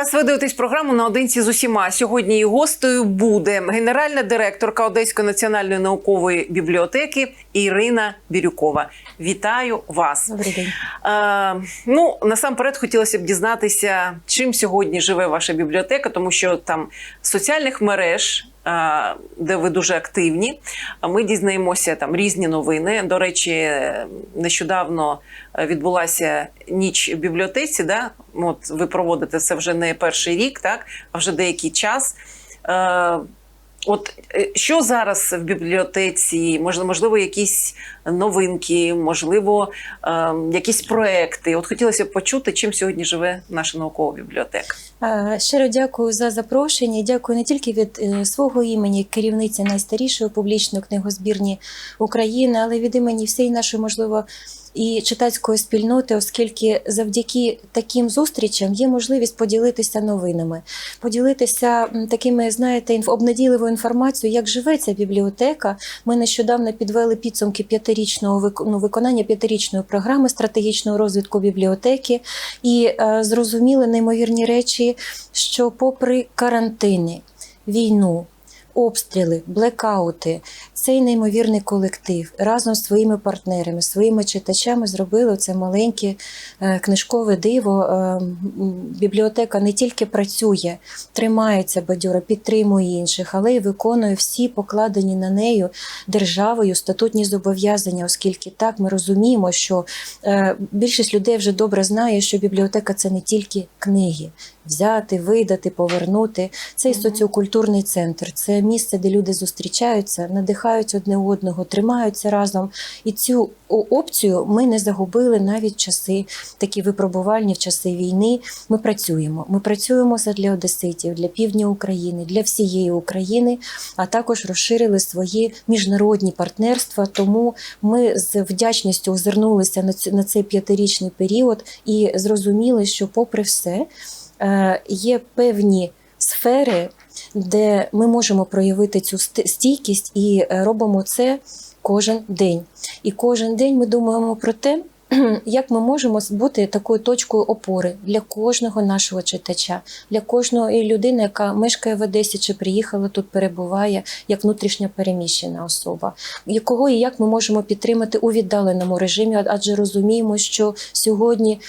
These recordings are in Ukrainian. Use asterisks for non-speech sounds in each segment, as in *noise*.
Вас. Ви дивитесь програму наодинці з усіма. Сьогодні її гостею буде генеральна директорка Одеської національної наукової бібліотеки Ірина Бірюкова. Вітаю вас. Добрий день. Е, ну насамперед хотілося б дізнатися, чим сьогодні живе ваша бібліотека, тому що там соціальних мереж. Е, Де ви дуже активні, ми дізнаємося там різні новини. До речі, нещодавно е, відбулася ніч в бібліотеці. Да? От ви проводите це вже не перший рік, так а вже деякий час. От е, що зараз в бібліотеці? Можливо, можливо, якісь новинки, можливо, е, якісь проекти. От хотілося б почути, чим сьогодні живе наша наукова бібліотека. Е, Щиро дякую за запрошення. Дякую не тільки від е, свого імені керівниці найстарішої публічної книгозбірні України, але від імені всієї нашої, можливо, і читацької спільноти, оскільки завдяки таким зустрічам є можливість поділитися новинами, поділитися такими, знаєте, обнадійливою інформацією, як живе ця бібліотека. Ми нещодавно підвели підсумки п'ятирічного ну, виконання п'ятирічної програми стратегічного розвитку бібліотеки і е, зрозуміли неймовірні речі, що попри карантини, війну, обстріли, блекаути, цей неймовірний колектив разом з своїми партнерами, своїми читачами зробили це маленьке е, книжкове диво. Е, Бібліотека не тільки працює, тримається бадьоро, підтримує інших, але й виконує всі покладені на нею державою статутні зобов'язання, оскільки так ми розуміємо, що е, більшість людей вже добре знає, що бібліотека це не тільки книги. Взяти, видати, повернути. Це і соціокультурний центр, це місце, де люди зустрічаються, надихають одне одного, тримаються разом. І цю опцію ми не загубили навіть в часи такі випробувальні в часи війни. Ми працюємо. Ми працюємо для одеситів, для півдня України, для всієї України, а також розширили свої міжнародні партнерства. Тому ми з вдячністю озирнулися на цей п'ятирічний період і зрозуміли, що, попри все, є певні сфери, де ми можемо проявити цю ст- стійкість і е, робимо це кожен день. І кожен день ми думаємо про те, *clears throat* як ми можемо бути такою точкою опори для кожного нашого читача, для кожної людини, яка мешкає в Одесі чи приїхала тут, перебуває як внутрішньо переміщена особа, якого і як ми можемо підтримати у віддаленому режимі, адже розуміємо, що сьогодні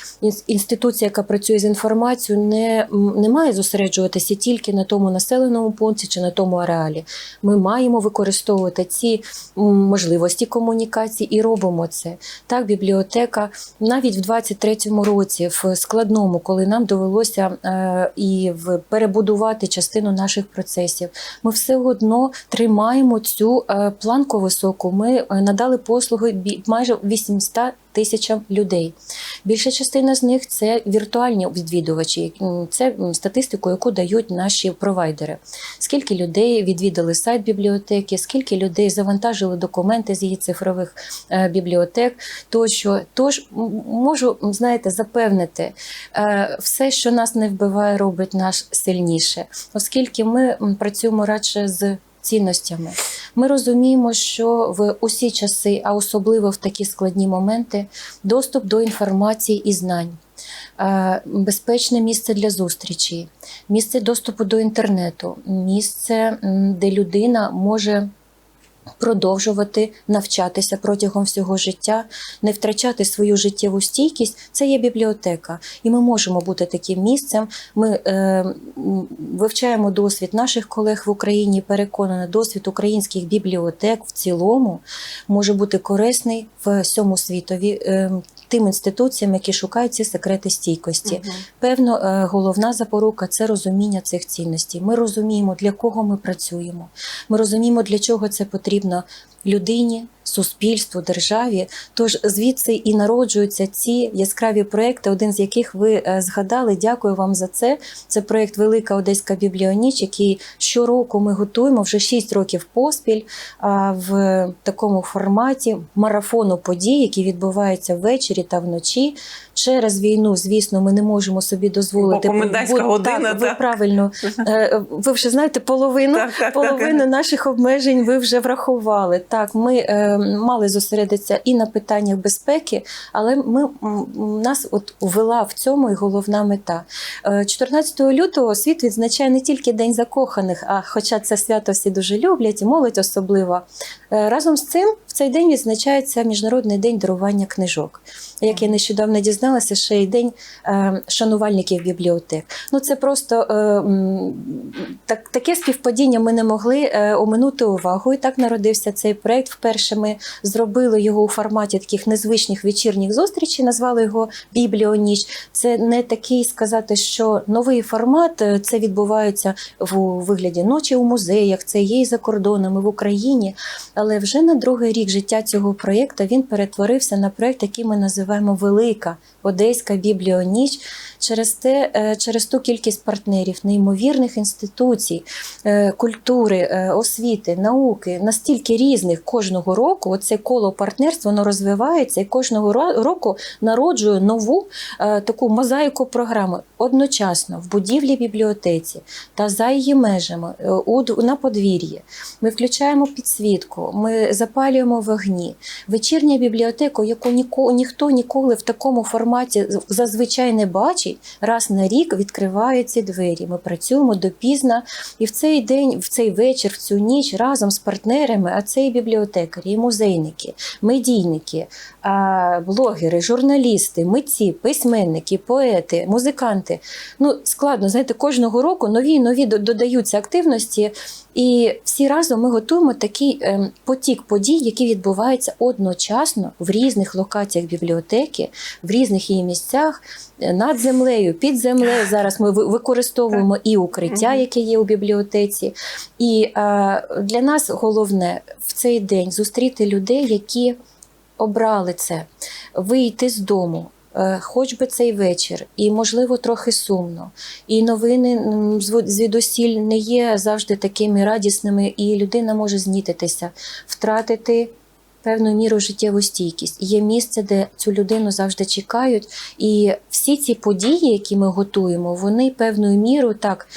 інституція, яка працює з інформацією, не, не має зосереджуватися тільки на тому населеному пункті чи на тому ареалі. Ми маємо використовувати ці можливості комунікації і робимо це. Так, бібліотека навіть в 23-му році, в складному, коли нам довелося е, і в перебудувати частину наших процесів, ми все одно тримаємо цю е, планку високу. Ми е, надали послуги бі- майже 800 тисячам людей. Більша частина з них це віртуальні відвідувачі. Це статистику, яку дають наші провайдери. Скільки людей відвідали сайт бібліотеки, скільки людей завантажили документи з її цифрових е, бібліотек, тощо. Тож можу, знаєте, запевнити, е, все, що нас не вбиває, робить нас сильніше, оскільки ми працюємо радше з цінностями. Ми розуміємо, що в усі часи, а особливо в такі складні моменти, доступ до інформації і знань. е, Безпечне місце для зустрічі, місце доступу до інтернету, місце, де людина може продовжувати навчатися протягом всього життя, не втрачати свою життєву стійкість. Це є бібліотека, і ми можемо бути таким місцем. Ми е, вивчаємо досвід наших колег в Україні. Переконана, досвід українських бібліотек в цілому може бути корисний в всьому світові. Е, Тим інституціям, які шукають ці секрети стійкості. Певно, е, головна запорука це розуміння цих цінностей. Ми розуміємо, для кого ми працюємо. Ми розуміємо, для чого це потрібно людині, суспільству, державі. Тож звідси і народжуються ці яскраві проекти, один з яких ви е, згадали. Дякую вам за це. Це проект Велика Одеська бібліоніч, який щороку ми готуємо вже 6 років поспіль в такому форматі марафону подій, які відбуваються ввечері та вночі. Через війну, звісно, ми не можемо собі дозволити Бо година, Так, ви так. правильно. Е, Ви вже знаєте половину, Так, так, так. половину наших обмежень ви вже врахували. Так, ми е, мали зосередитися і на питаннях безпеки, але ми нас от ввела в цьому і головна мета. Е, 14 лютого світ відзначає не тільки День закоханих, а хоча це свято всі дуже люблять, і молодь особливо. Е, Разом з цим в цей день відзначається Міжнародний день дарування книжок. Як я нещодавно дізналася, ще й день е, шанувальників бібліотек. Ну це просто е, так, таке співпадіння ми не могли е, оминути увагу. І так народився цей проект. Вперше ми зробили його у форматі таких незвичних вечірніх зустрічей, назвали його Бібліоніч. Це не такий сказати, що новий формат це відбувається в вигляді ночі у музеях, це є і за кордонами в Україні. Але вже на другий рік життя цього проєкту він перетворився на проєкт, який ми називаємо Велика Одеська Бібліоніч. Через те, е, через ту кількість партнерів, неймовірних інституцій, е, культури, е, освіти, науки, настільки різних кожного року. Оце коло партнерства воно розвивається і кожного року народжує нову таку мозаїку програми одночасно в будівлі бібліотеці та за її межами на подвір'ї. Ми включаємо підсвітку, ми запалюємо вогні. Вечірня бібліотека, яку ніко, ніхто ніколи в такому форматі зазвичай не бачить, раз на рік відкриває ці двері. Ми працюємо допізно, і в цей день, в цей вечір, в цю ніч разом з партнерами, а це і бібліотекарі, і музейники, медійники, блогери, журналісти, митці, письменники, поети, музиканти. Ну, складно, знаєте, кожного року нові нові додаються активності. І всі разом ми готуємо такий ем, потік подій, які відбуваються одночасно в різних локаціях бібліотеки, в різних її місцях, е, над землею, під землею. Зараз ми ви- використовуємо і укриття, яке є у бібліотеці. І а, для нас головне в цей день зустріти людей, які обрали це, вийти з дому. Е, Хоч би цей вечір, і можливо трохи сумно, і новини звідусіль не є завжди такими радісними, і людина може знітитися, втратити певну міру життєву стійкість. Є місце, де цю людину завжди чекають. І всі ці події, які ми готуємо, вони певною мірою так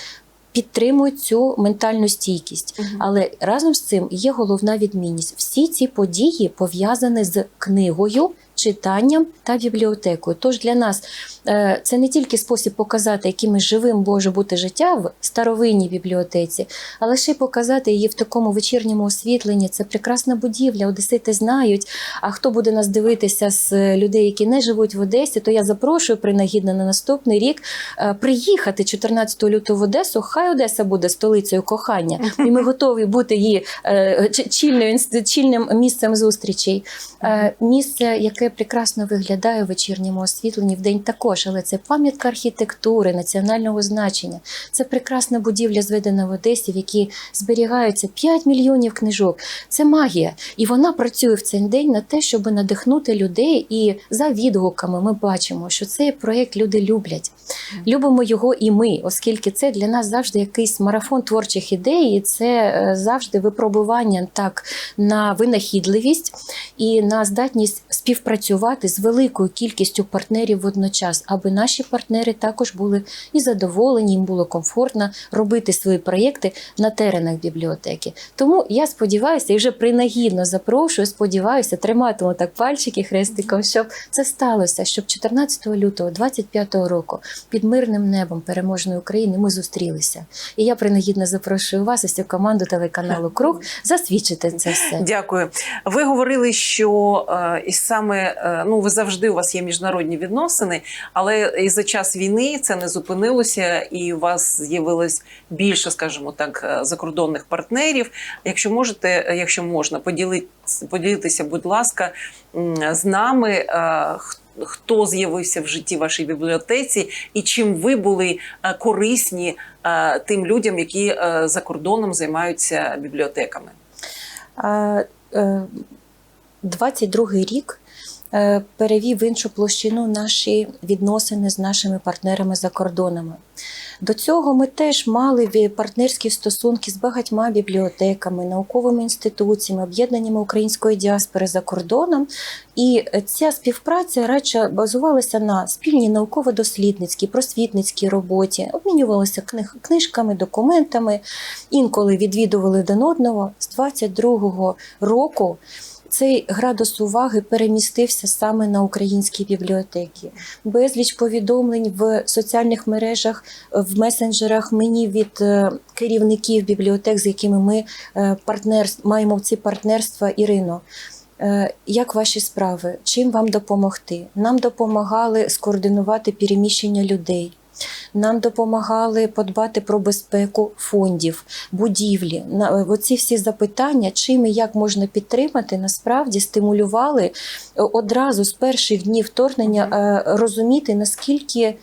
підтримують цю ментальну стійкість. Мгм. Але разом з цим є головна відмінність. Всі ці події пов'язані з книгою, читанням та бібліотекою. Тож для нас е, це не тільки спосіб показати, яким живим може бути життя в старовинній бібліотеці, але ще й показати її в такому вечірньому освітленні. Це прекрасна будівля. Одесити знають. А хто буде нас дивитися з е, людей, які не живуть в Одесі, то я запрошую принагідно на наступний рік е, приїхати 14 лютого в Одесу. Хай Одеса буде столицею кохання, і ми готові бути її чільною чільним місцем зустрічей. Місце, яке прекрасно виглядає в вечірньому освітленні в день також, але це пам'ятка архітектури, національного значення. Це прекрасна будівля, зведена в Одесі, в якій зберігаються 5 мільйонів книжок. Це магія. І вона працює в цей день на те, щоб надихнути людей. І за відгуками ми бачимо, що цей проєкт люди люблять. Любимо його і ми, оскільки це для нас завжди якийсь марафон творчих ідей, і це е, завжди випробування так на винахідливість і на здатність співпрацювати з великою кількістю партнерів водночас, аби наші партнери також були і задоволені, їм було комфортно робити свої проєкти на теренах бібліотеки. Тому я сподіваюся, і вже принагідно запрошую, сподіваюся, триматиму так пальчики хрестиком, щоб це сталося, щоб 14 лютого 25 року під мирним небом переможної України ми зустрілися. І я принагідно запрошую вас і всю команду телеканалу Круг засвідчити це все. Дякую. Ви говорили, що е, і саме е, ну ви завжди у вас є міжнародні відносини, але і за час війни це не зупинилося, і у вас з'явилось більше, скажімо так, е, закордонних партнерів. Якщо можете, е, якщо можна, поділитися, поділитися, будь ласка, з нами. Хто з'явився в житті вашій бібліотеці, і чим ви були корисні тим людям, які за кордоном займаються бібліотеками? А, е, 22-й рік перевів в іншу площину наші відносини з нашими партнерами за кордонами. До цього ми теж мали партнерські стосунки з багатьма бібліотеками, науковими інституціями, об'єднаннями української діаспори за кордоном. І е, ця співпраця радше базувалася на спільній науково-дослідницькій, просвітницькій роботі, обмінювалися книжками, документами, інколи відвідували один одного. З 22-го року цей градус уваги перемістився саме на українські бібліотеки. Безліч повідомлень в соціальних мережах, в месенджерах мені від е, керівників бібліотек, з якими ми е, партнер, маємо ці партнерства. Ірино, е, як ваші справи? Чим вам допомогти? Нам допомагали скоординувати переміщення людей. Нам допомагали подбати про безпеку фондів, будівлі. На е, оці всі запитання, чим і як можна підтримати, насправді стимулювали е, одразу з перших днів вторгнення е, розуміти, наскільки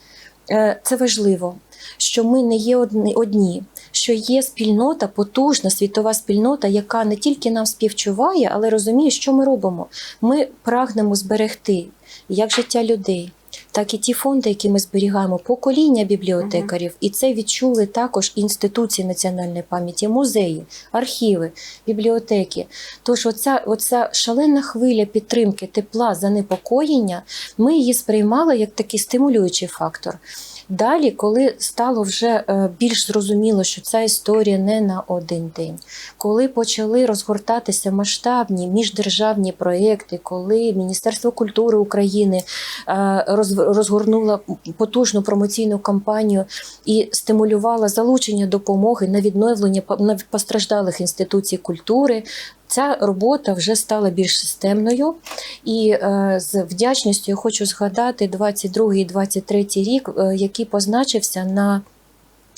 це важливо, що ми не є одні, що є спільнота, потужна світова спільнота, яка не тільки нам співчуває, але розуміє, що ми робимо. Ми прагнемо зберегти як життя людей. Так і ті фонди, які ми зберігаємо, покоління бібліотекарів, і це відчули також інституції національної пам'яті, музеї, архіви, бібліотеки. Тож, оця, оця шалена хвиля підтримки, тепла, занепокоєння, ми її сприймали як такий стимулюючий фактор. Далі, коли стало вже е, більш зрозуміло, що ця історія не на один день, коли почали розгортатися масштабні міждержавні проекти, коли Міністерство культури України е, розгорнуло потужну промоційну кампанію і стимулювала залучення допомоги на відновлення по- постраждалих інституцій культури. Ця робота вже стала більш системною, і е, з вдячністю хочу згадати 22 і 23 рік, е, який позначився на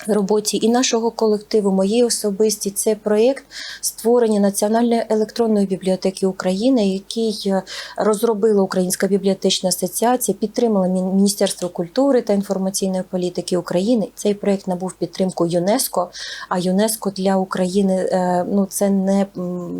роботі і нашого колективу, моєї особисті. Це проєкт створення Національної електронної бібліотеки України, який е, розробила Українська бібліотечна асоціація, підтримала Міністерство культури та інформаційної політики України. Цей проєкт набув підтримку ЮНЕСКО. А ЮНЕСКо для України е, ну це не,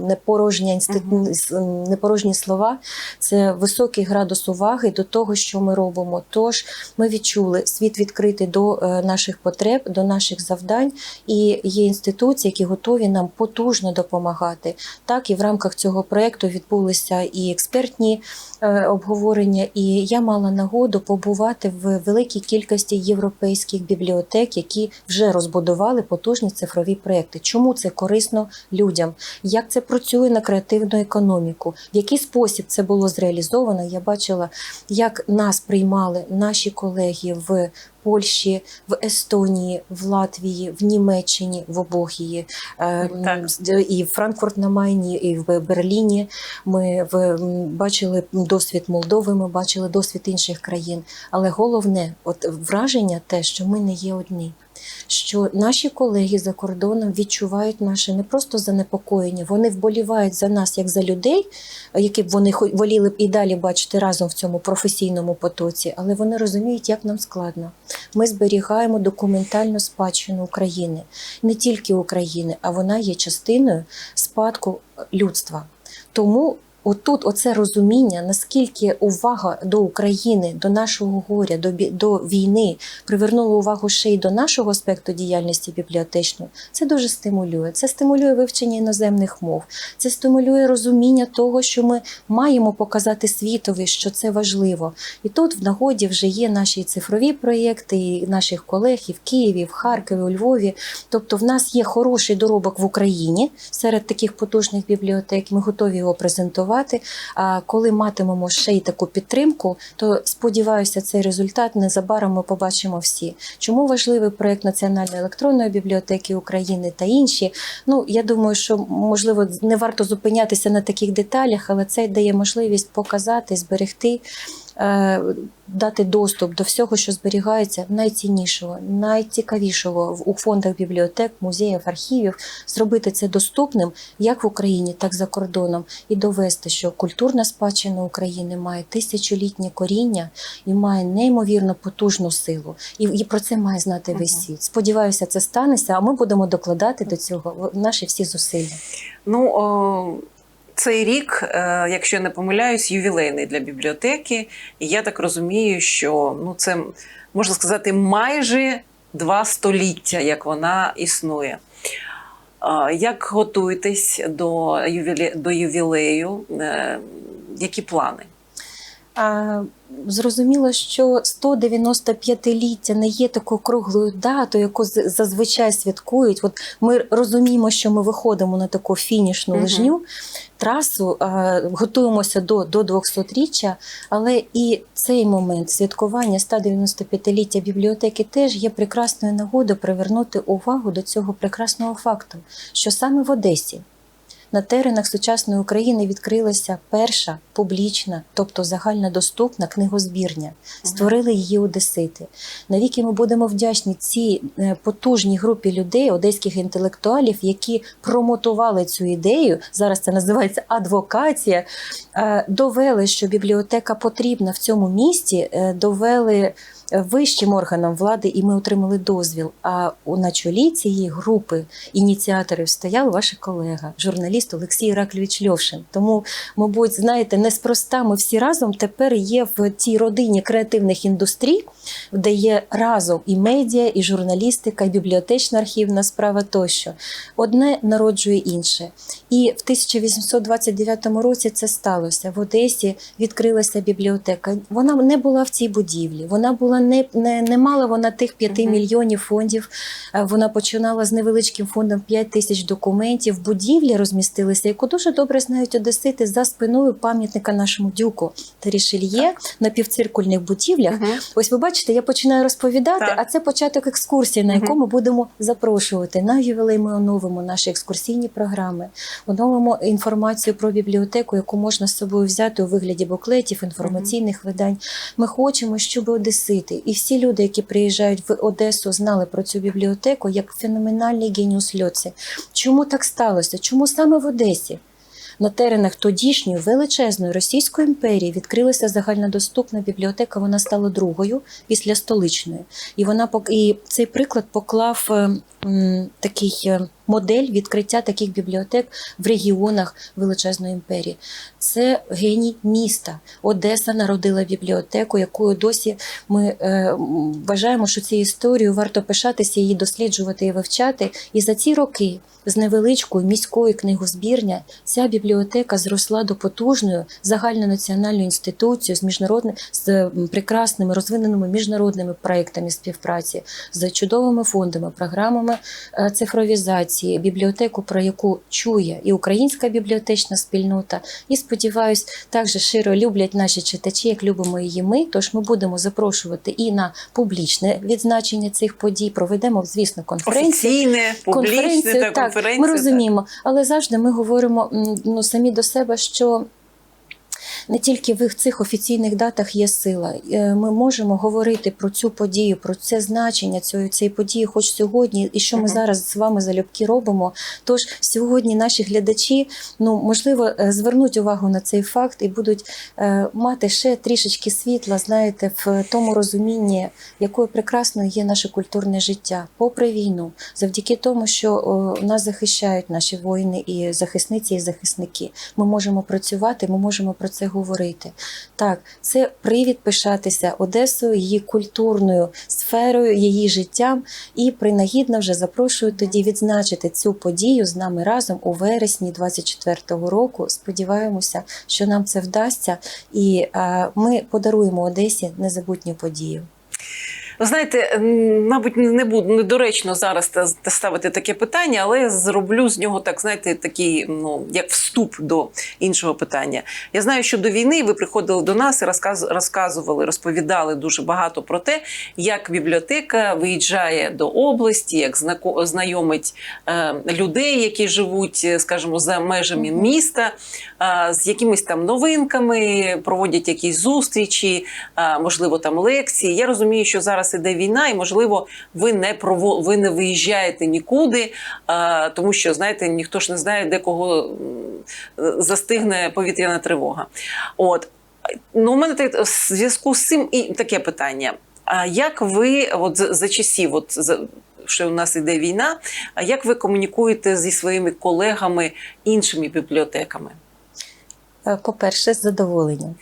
не порожня інститут, не порожні слова, це високий градус уваги до того, що ми робимо. Тож ми відчули світ відкритий до е, наших потреб, до наших завдань, і є інституції, які готові нам потужно допомагати. Так і в рамках цього проекту відбулися і експертні обговорення, і я мала нагоду побувати в великій кількості європейських бібліотек, які вже розбудували потужні цифрові проекти. Чому це корисно людям? Як це працює на креативну економіку? В який спосіб це було зреалізовано? Я бачила, як нас приймали наші колеги в Польщі, в Естонії, в Латвії, в Німеччині, в Обохії, е, Так. і в Франкфурт на Майні, і в Берліні. Ми бачили досвід Молдови, ми бачили досвід інших країн. Але головне, от враження те, що ми не є одні. Що наші колеги за кордоном відчувають наше не просто занепокоєння, вони вболівають за нас як за людей, які б вони воліли б і далі бачити разом в цьому професійному потоці, але вони розуміють, як нам складно. Ми зберігаємо документальну спадщину України, не тільки України, а вона є частиною спадку людства. Тому отут оце розуміння, наскільки увага до України, до нашого горя, до, до війни привернула увагу ще й до нашого аспекту діяльності бібліотечної, це дуже стимулює. Це стимулює вивчення іноземних мов, це стимулює розуміння того, що ми маємо показати світові, що це важливо. І тут в нагоді вже є наші цифрові проєкти, і наших колег і в Києві, і в Харкові, у Львові. Тобто, в нас є хороший доробок в Україні серед таких потужних бібліотек. Ми готові його презентувати. А коли матимемо ще й таку підтримку, то сподіваюся, цей результат незабаром ми побачимо всі. Чому важливий проект Національної електронної бібліотеки України та інші? Ну я думаю, що можливо не варто зупинятися на таких деталях, але це дає можливість показати, зберегти. Е, Дати доступ до всього, що зберігається найціннішого, найцікавішого в- у фондах бібліотек, музеїв, архівів, зробити це доступним як в Україні, так і за кордоном, і довести, що культурна спадщина України має тисячолітнє коріння і має неймовірно потужну силу. І, і про це має знати весь світ. Сподіваюся, це станеться. А ми будемо докладати до цього наші всі зусилля. Ну, о, цей рік, е, якщо я не помиляюсь, ювілейний для бібліотеки. І я так розумію, що ну, це можна сказати майже два століття, як вона існує. Як готуєтесь до ювілею? Е, Які плани? Зрозуміло, що 195-ліття не є такою круглою датою, яку зазвичай святкують. От ми розуміємо, що ми виходимо на таку фінішну лижню трасу, готуємося до, до 200-річчя, але і цей момент святкування 195-ліття бібліотеки теж є прекрасною нагодою привернути увагу до цього прекрасного факту, що саме в Одесі на теренах сучасної України відкрилася перша публічна, тобто загальнодоступна книгозбірня. Створили її одесити. Навіки ми будемо вдячні цій е, потужній групі людей, одеських інтелектуалів, які промотували цю ідею. Зараз це називається адвокація. е, Довели, що бібліотека потрібна в цьому місті, е, довели вищим органам влади, і ми отримали дозвіл. А на чолі цієї групи ініціаторів стояв ваш колега, журналіст Олексій Іраклівич Льовшин. Тому, мабуть, знаєте, неспроста ми всі разом тепер є в цій родині креативних індустрій, де є разом і медіа, і журналістика, і бібліотечна архівна справа тощо. Одне народжує інше. І в 1829 році це сталося. В Одесі відкрилася бібліотека. Вона не була в цій будівлі. Вона була не, не, не мала вона тих 5 Мгм. мільйонів фондів. Е, Вона починала з невеличким фондом 5 тисяч документів. Будівлі розмістилися, яку дуже добре знають одесити за спиною пам'ятника нашому дюку та Рішельє на півциркульних будівлях. Мгм. Ось ви бачите, я починаю розповідати, Так. а це початок екскурсії, на якому будемо запрошувати. На ювілей ми оновимо наші екскурсійні програми, оновимо інформацію про бібліотеку, яку можна з собою взяти у вигляді буклетів, інформаційних видань. Ми хочемо, щоб одесити і всі люди, які приїжджають в Одесу, знали про цю бібліотеку як феноменальний геніус Льоці. Чому так сталося? Чому саме в Одесі? На теренах тодішньої величезної Російської імперії відкрилася загальнодоступна бібліотека. Вона стала другою після столичної. І вона і цей приклад поклав е, такий е, модель відкриття таких бібліотек в регіонах величезної імперії. Це геній міста. Одеса народила бібліотеку, якою досі ми е, вважаємо, що цією історією варто пишатися, її досліджувати і вивчати. І за ці роки з невеличкою міською книгозбірня ця бібліотека зросла до потужної загальнонаціональної інституції з міжнародними з прекрасними розвиненими міжнародними проектами співпраці, з чудовими фондами, програмами е, цифровізації, бібліотеку, про яку чує і українська бібліотечна спільнота. І сподіваюсь, також широ люблять наші читачі, як любимо її ми. Тож ми будемо запрошувати і на публічне відзначення цих подій. Проведемо, звісно, конференцію. Офіційне, публічне Конференцію, та так, конференцію. ми так. розуміємо, але завжди ми говоримо ну, самі до себе, що не тільки в цих офіційних датах є сила. Е, Ми можемо говорити про цю подію, про це значення цієї, цієї події, хоч сьогодні, і що ми зараз з вами залюбки робимо. Тож сьогодні наші глядачі, ну можливо, е, звернуть увагу на цей факт і будуть е, мати ще трішечки світла, знаєте, в тому розумінні, якою прекрасною є наше культурне життя, попри війну, завдяки тому, що нас захищають наші воїни і захисниці і захисники. Ми можемо працювати, ми можемо про це говорити. Так, це привід пишатися Одесою, її культурною сферою, її життям. І принагідно вже запрошую тоді відзначити цю подію з нами разом у вересні 24-го року. Сподіваємося, що нам це вдасться, і е, ми подаруємо Одесі незабутню подію. Ви знаєте, мабуть, не буду недоречно зараз та- та ставити таке питання, але я зроблю з нього так, знаєте, такий, ну як вступ до іншого питання. Я знаю, що до війни ви приходили до нас і розказ, розказували, розповідали дуже багато про те, як бібліотека виїжджає до області, як знайомить е, людей, які живуть, е, скажімо, за межами міста, з якимись там новинками, проводять якісь зустрічі, можливо, там лекції. Я розумію, що зараз іде війна, і можливо, ви не прово... ви не виїжджаєте нікуди, е, тому що знаєте, ніхто ж не знає, де кого застигне повітряна тривога. От ну, у мене так- в зв'язку з цим і таке питання. А як ви, от за, за часів, от за що у нас іде війна, а як ви комунікуєте зі своїми колегами іншими бібліотеками? Е, По-перше, з задоволенням.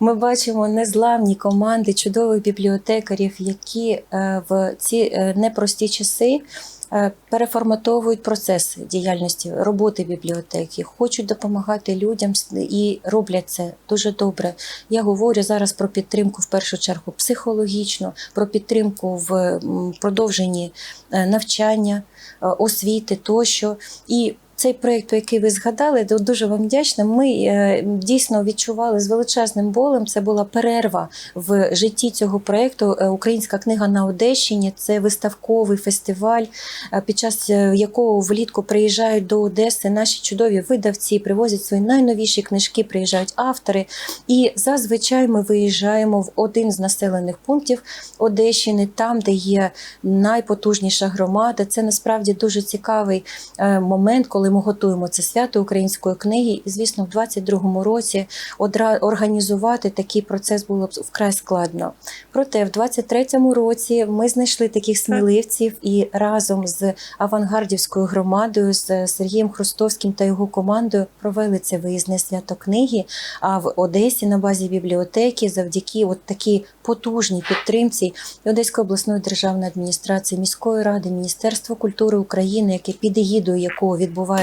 Ми бачимо незламні команди чудових бібліотекарів, які е, в ці е, непрості часи переформатовують процеси діяльності роботи бібліотеки, хочуть допомагати людям і роблять це дуже добре. Я говорю зараз про підтримку в першу чергу психологічну, про підтримку в продовженні навчання, освіти тощо. І цей проєкт, який ви згадали, дуже вам вдячна. Ми е, дійсно відчували з величезним болем. Це була перерва в житті цього проєкту. Е, Українська книга на Одещині. Це виставковий фестиваль, е, під час якого влітку приїжджають до Одеси наші чудові видавці, привозять свої найновіші книжки, приїжджають автори. І зазвичай ми виїжджаємо в один з населених пунктів Одещини, там, де є найпотужніша громада. Це насправді дуже цікавий момент, коли ми готуємо це свято української книги. І звісно, в 22-му році організувати такий процес було б вкрай складно. Проте в 23-му році ми знайшли таких сміливців і разом з авангардівською громадою, з Сергієм Хрустовським та його командою провели це виїзне свято книги. А в Одесі на базі бібліотеки, завдяки от такій потужній підтримці Одеської обласної державної адміністрації, міської ради, Міністерства культури України, яке під егідою якого відбувається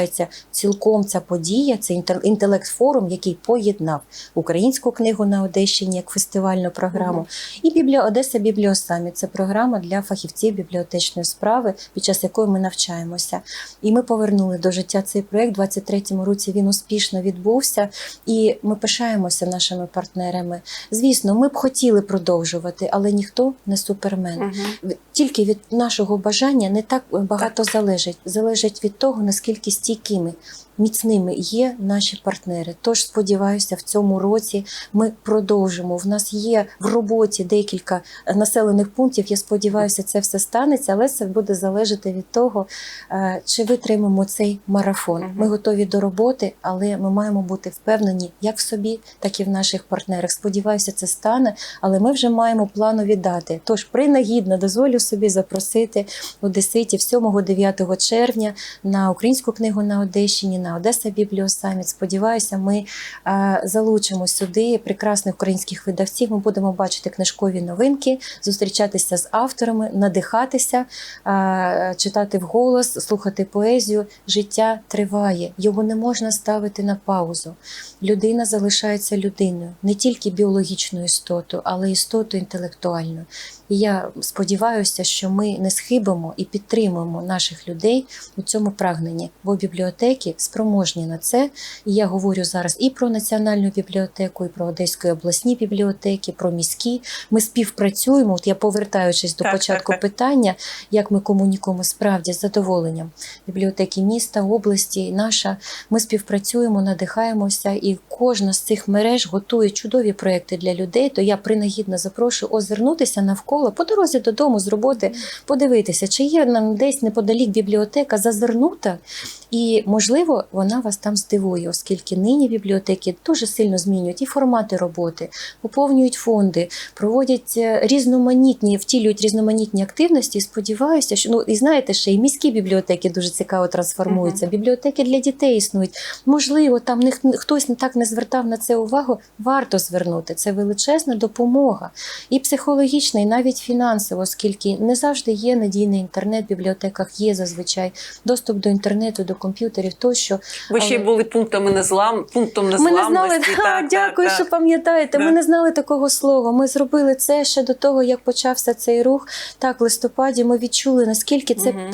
цілком ця подія, це інтелект-форум, який поєднав українську книгу на Одещині як фестивальну програму, і Бібліо Одеса Бібліосамі. Це програма для фахівців бібліотечної справи, під час якої ми навчаємося. І ми повернули до життя цей проект. У 23-му році він успішно відбувся, і ми пишаємося нашими партнерами. Звісно, ми б хотіли продовжувати, але ніхто не супермен. Мгм. Тільки від нашого бажання не так багато залежить. Залежить від того, наскільки стійкими, міцними є наші партнери. Тож сподіваюся, в цьому році ми продовжимо. В нас є в роботі декілька населених пунктів. Я сподіваюся, це все станеться, але це буде залежати від того, е, чи витримаємо цей марафон. Ми готові до роботи, але ми маємо бути впевнені як в собі, так і в наших партнерах. Сподіваюся, це стане, але ми вже маємо планові дати. Тож принагідно дозволю собі запросити одеситів 7-9 червня на українську книгу на Одещині, на Одеса Бібліосаміт. Сподіваюся, ми е, залучимо сюди прекрасних українських видавців. Ми будемо бачити книжкові новинки, зустрічатися з авторами, надихатися, е, читати вголос, слухати поезію. Життя триває, його не можна ставити на паузу. Людина залишається людиною, не тільки біологічною істотою, але істотою інтелектуальною. І я сподіваюся, що ми не схибимо і підтримуємо наших людей у цьому прагненні, бо бібліотеки спроможні на це. І я говорю зараз і про національну бібліотеку, і про Одеської обласні бібліотеки, про міські. Ми співпрацюємо. От я повертаючись до Так, початку так, так. питання, як ми комунікуємо справді з задоволенням. Бібліотеки міста, області, наша. Ми співпрацюємо, надихаємося, і кожна з цих мереж готує чудові проекти для людей. То я принагідно запрошую озирнутися навколо по дорозі додому з роботи, подивитися, чи є нам десь неподалік бібліотека зазирнута, і можливо вона вас там здивує, оскільки нині бібліотеки дуже сильно змінюють і формати роботи, поповнюють фонди, проводять е, різноманітні, втілюють різноманітні активності. І сподіваюся, що ну і знаєте, ще і міські бібліотеки дуже цікаво трансформуються. Бібліотеки для дітей існують. Можливо, там не хтось не так не звертав на це увагу. Варто звернути. Це величезна допомога і психологічна, і навіть фінансово, оскільки не завжди є надійний інтернет. В бібліотеках є зазвичай доступ до інтернету, до комп'ютерів тощо. Ви ще й були пунктами незлам, пунктом Ми незламності. не знали, так, *laughs* так, дякую, так. що пам'ятаєте. Ми не знали такого слова. Ми зробили це ще до того, як почався цей рух. Так, в листопаді ми відчули, наскільки це Мгм.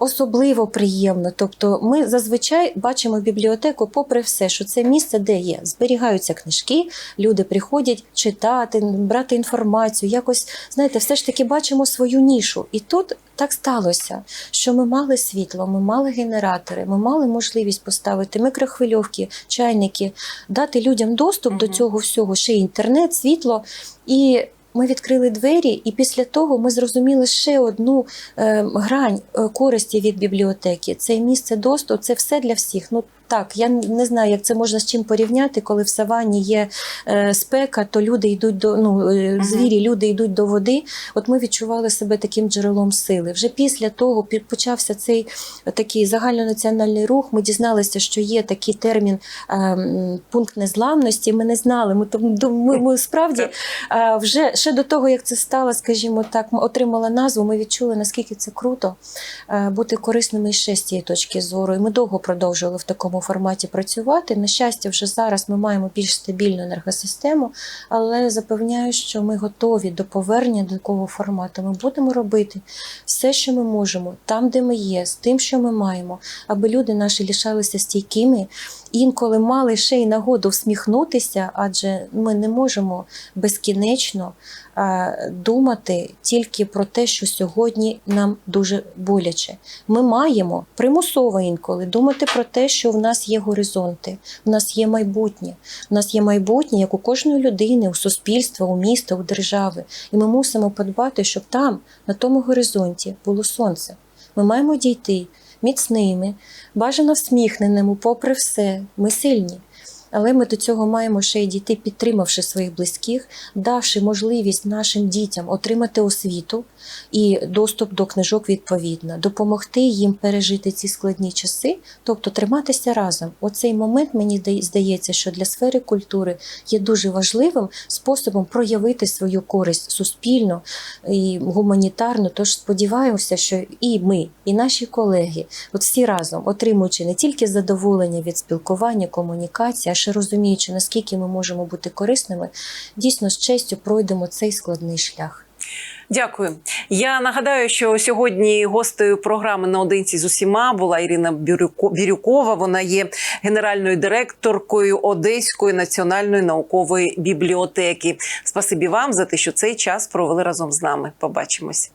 Особливо приємно. Тобто, ми зазвичай бачимо бібліотеку, попри все, що це місце, де є, зберігаються книжки, люди приходять читати, брати інформацію. Якось знаєте, все ж таки бачимо свою нішу. І тут так сталося, що ми мали світло, ми мали генератори, ми мали можливість поставити микрохвильовки, чайники, дати людям доступ до цього всього, ще інтернет, світло. І ми відкрили двері, і після того ми зрозуміли ще одну е, грань е, користі від бібліотеки. Це місце доступу, це все для всіх. Ну Так, я не знаю, як це можна з чим порівняти, коли в савані є е, спека, то люди йдуть до ну, е, звірі, люди йдуть до води. От ми відчували себе таким джерелом сили. Вже після того почався цей такий загальнонаціональний рух. Ми дізналися, що є такий термін е, пункт незламності. Ми не знали. Ми ми, ми справді вже ще до того, як це стало, скажімо так, м- отримала назву. Ми відчули наскільки це круто бути корисними ще з цієї точки зору. І ми довго продовжували в такому форматі працювати. На щастя, вже зараз ми маємо більш стабільну енергосистему, але запевняю, що ми готові до повернення до такого формату. Ми будемо робити все, що ми можемо, там, де ми є, з тим, що ми маємо, аби люди наші лишалися стійкими. Інколи мали ще й нагоду всміхнутися, адже ми не можемо безкінечно е, думати тільки про те, що сьогодні нам дуже боляче. Ми маємо примусово інколи думати про те, що в нас є горизонти, в нас є майбутнє. В нас є майбутнє, як у кожної людини, у суспільства, у міста, у держави. І ми мусимо подбати, щоб там, на тому горизонті, було сонце. Ми маємо дійти міцними, бажано всміхненими, попри все. Ми сильні. Але ми до цього маємо ще й дійти, підтримавши своїх близьких, давши можливість нашим дітям отримати освіту і доступ до книжок відповідно, допомогти їм пережити ці складні часи, тобто триматися разом. Оцей момент мені дає- здається, що для сфери культури є дуже важливим способом проявити свою користь суспільно і гуманітарно. Тож сподіваємося, що і ми, і наші колеги, от всі разом, отримуючи не тільки задоволення від спілкування, комунікації, а розуміючи, наскільки ми можемо бути корисними, дійсно з честю пройдемо цей складний шлях. Дякую. Я нагадаю, що сьогодні гостею програми наодинці з усіма була Ірина Бірюкова. Вона є генеральною директоркою Одеської національної наукової бібліотеки. Спасибі вам за те, що цей час провели разом з нами. Побачимось.